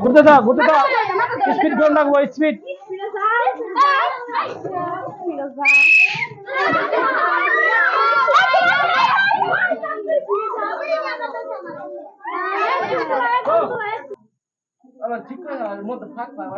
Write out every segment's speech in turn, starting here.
ঘুরতে দাও ঘুরতে দাও। স্পিড করে রাখব স্পিড ঠিক করে মধ্যে ফাঁক পাই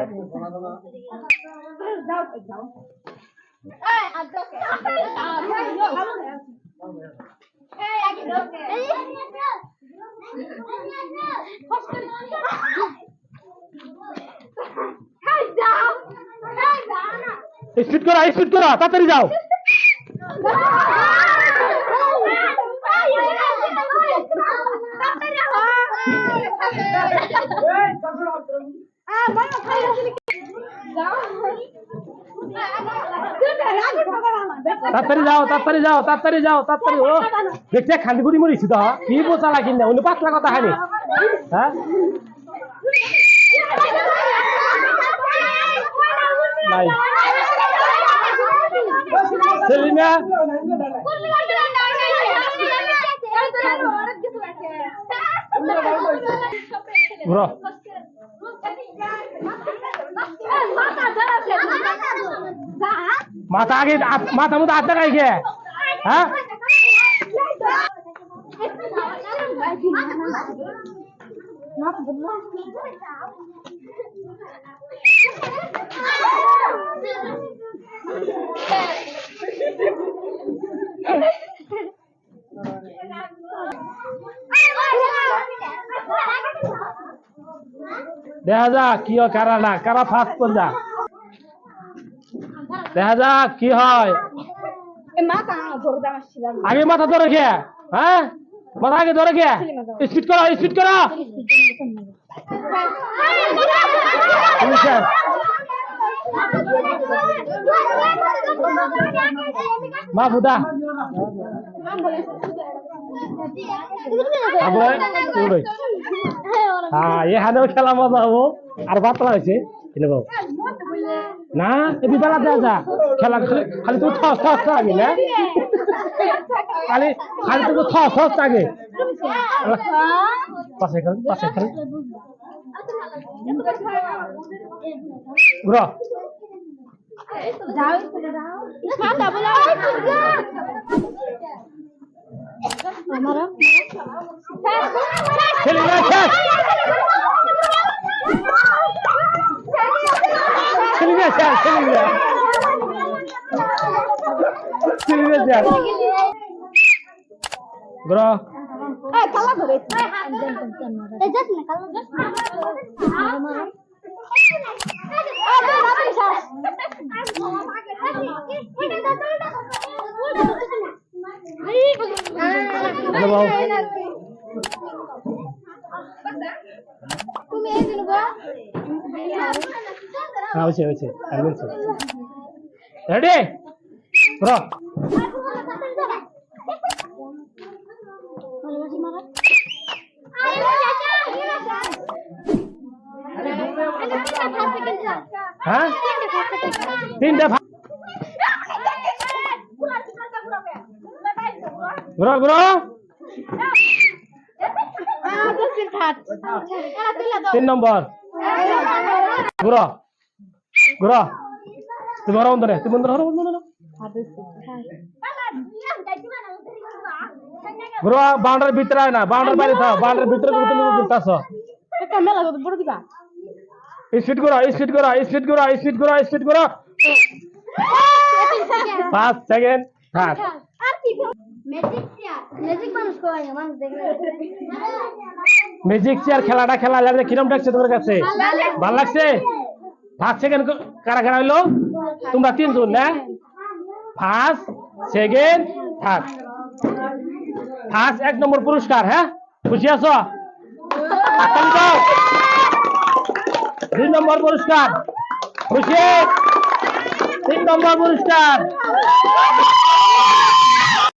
স্পিড করো স্পিড করো, তাড়াতাড়ি যাও। তাড়াতাড়ি মরিছি তো কি বোচা লাগি না উনি পাতলা কথা হানি হ্যাঁ? সেলিনা ঘুরো মাথা আগে আত- মাথা মতো আটটা গাই খেয়ে হ্যাঁ দেখা যাক কি হয় কারা না কারা ফার্স্ট কোন যা দেখা যাক কি হয়। আগে মাথা ধরে খেয়ে হ্যাঁ? মাথা আগে ধরে খেয়ে স্পিড করো স্পিড করো। মা উড়োই। হ্যাঁ এখানেও খেলা মজা হব। আর পাতলা হয়েছে। বাবু না এটি বেলা দেওয়া যা। খেলা খালি খালি তো থস থস আগে না? খালি খালি তো থস থস আগে পাশে খেল পাশে খেল। ঘুরো খেলি না খেল খেলি না খেল খেলি না খেলি না খেল ঘুরো হ্যালো বাবু তুমি এই দিন গো হ্যাঁ হয়েছে হয়েছে আমি বলছি রেডি ঘুরো হ্যাঁ তিনটা ভাগ ঘুরো ঘুরো তিন নম্বর। ঘুরো। ঘুরো। তুমি হরো বন্ধনে তুমি বন্ধনে হরো বন্ধনে ঘুরো বাউন্ডারির ভিতরে না বাউন্ডারির বাইরে থাও বাউন্ডারির ভিতরে তুমি ঘুরতাছ স্পিড করো স্পিড করো স্পিড করো স্পিড করো স্পিড করো পাঁচ সেকেন্ড থাক ম্যাজিক চেয়ার খেলাটা খেলা লাগছে কিরম লাগছে তোমার কাছে? ভালো লাগছে। ফার্স্ট সেকেন্ড কারা কারা হইল? তোমরা তিনজন না? ফার্স্ট সেকেন্ড থার্ড ফার্স্ট এক নম্বর পুরস্কার হ্যাঁ? খুশি আছো? দুই নম্বর পুরস্কার। খুশি? তিন নম্বর পুরস্কার।